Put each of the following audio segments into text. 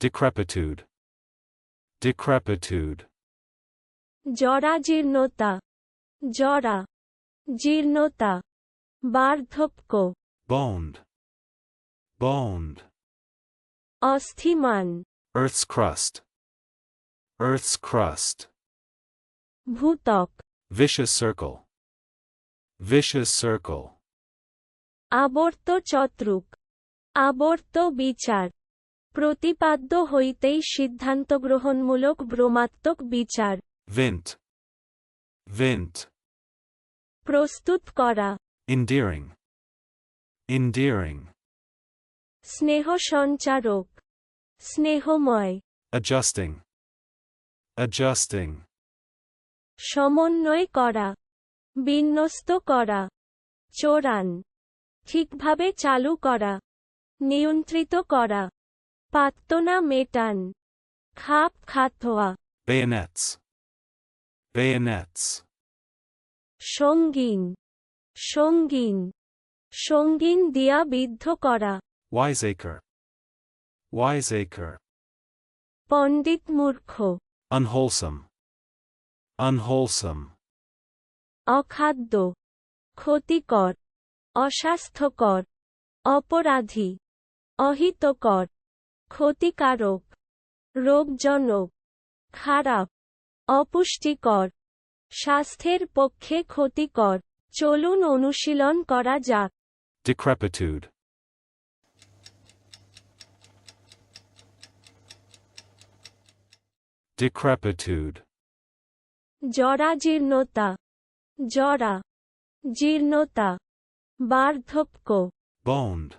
decrepitude, decrepitude, জরাজীর্ণতা জরা জীর্ণতা বার্ধক্য boned, boned, অস্থিমান Earth's crust, Earth's crust, ভূতক vicious circle, vicious circle, আবর্ত চত্রুক আবর্ত বিচার প্রতিপাদ্য হইতেই সিদ্ধান্ত গ্রহণমূলক ভ্রমাত্মক বিচার vint, প্রস্তুত করা। Endearing, endearing, স্নেহ সঞ্চারক। স্নেহময়। Adjusting, adjusting, সমন্বয় করা। বিন্যস্ত করা। চোরান। ঠিকভাবে চালু করা। নিয়ন্ত্রিত করা। পাত্তনা মেটান। খাপ খাতোয়া। bayonets, bayonets, সঙ্গীন সঙ্গীন। সঙ্গীন দিয়া বিদ্ধ করা। wiseacre, wiseacre, পণ্ডিত মূর্খ। unwholesome, unwholesome, অখাদ্য। ক্ষতিকর অস্বাস্থ্যকর। অপরাধী। অহিতকর। ক্ষতিকারক রোগজনক খারাপ অপুষ্টিকর স্বাস্থ্যের পক্ষে ক্ষতিকর। চলুন অনুশীলন করা যাক। Decrepitude, decrepitude, জরাজীর্ণতা জরা জীর্ণতা বার্ধক্য boned,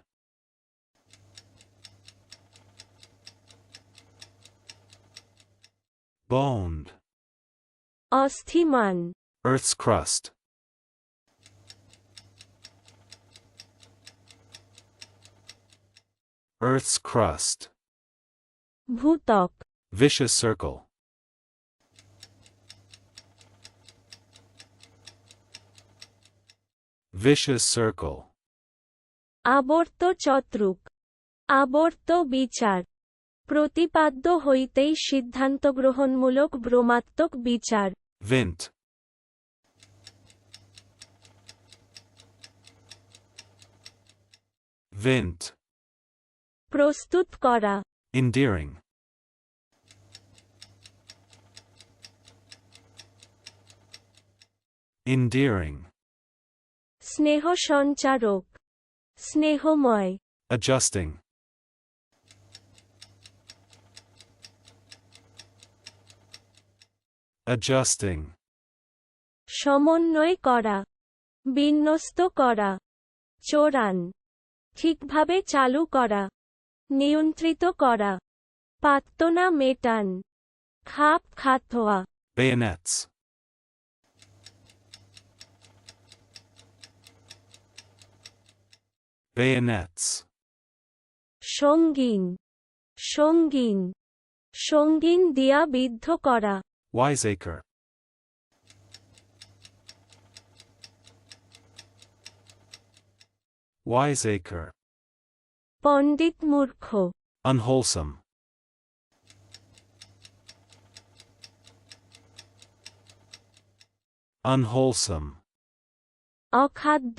boned, অস্থিমান Earth's crust, Earth's crust, ভূতক vicious circle, vicious circle, আবর্ত চত্রুক আবর্ত বিচার প্রতিপাদ্য হইতেই সিদ্ধান্ত গ্রহণমূলক ভ্রমাত্মক বিচার। Vint, vint, প্রস্তুত করা। Endearing, endearing, স্নেহ সঞ্চারক। স্নেহময়। Adjusting, adjusting, সমন্বয় করা বিন্যস্ত করা চোরান ঠিকভাবে চালু করা নিয়ন্ত্রিত করা পাত্তনা মেটান খাপ খাতোয়া। bayonets, bayonets, সঙ্গীন সঙ্গীন সঙ্গীন দিয়া বিদ্ধ করা। Wiseacre, wiseacre, পণ্ডিত মূর্খ unwholesome, unwholesome, অখাদ্য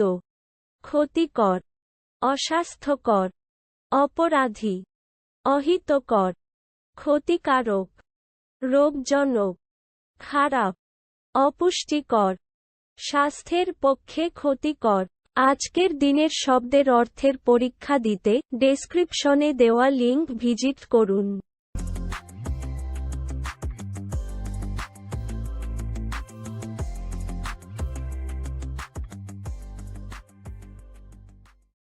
ক্ষতিকর অস্বাস্থ্যকর অপরাধী অহিতকর ক্ষতিকারক রোগজনক খারাপ, অপুষ্টিকর, স্বাস্থ্যের পক্ষে ক্ষতিকর। আজকের দিনের শব্দের অর্থের পরীক্ষা দিতে ডেসক্রিপশনে দেওয়া লিঙ্ক ভিজিট করুন।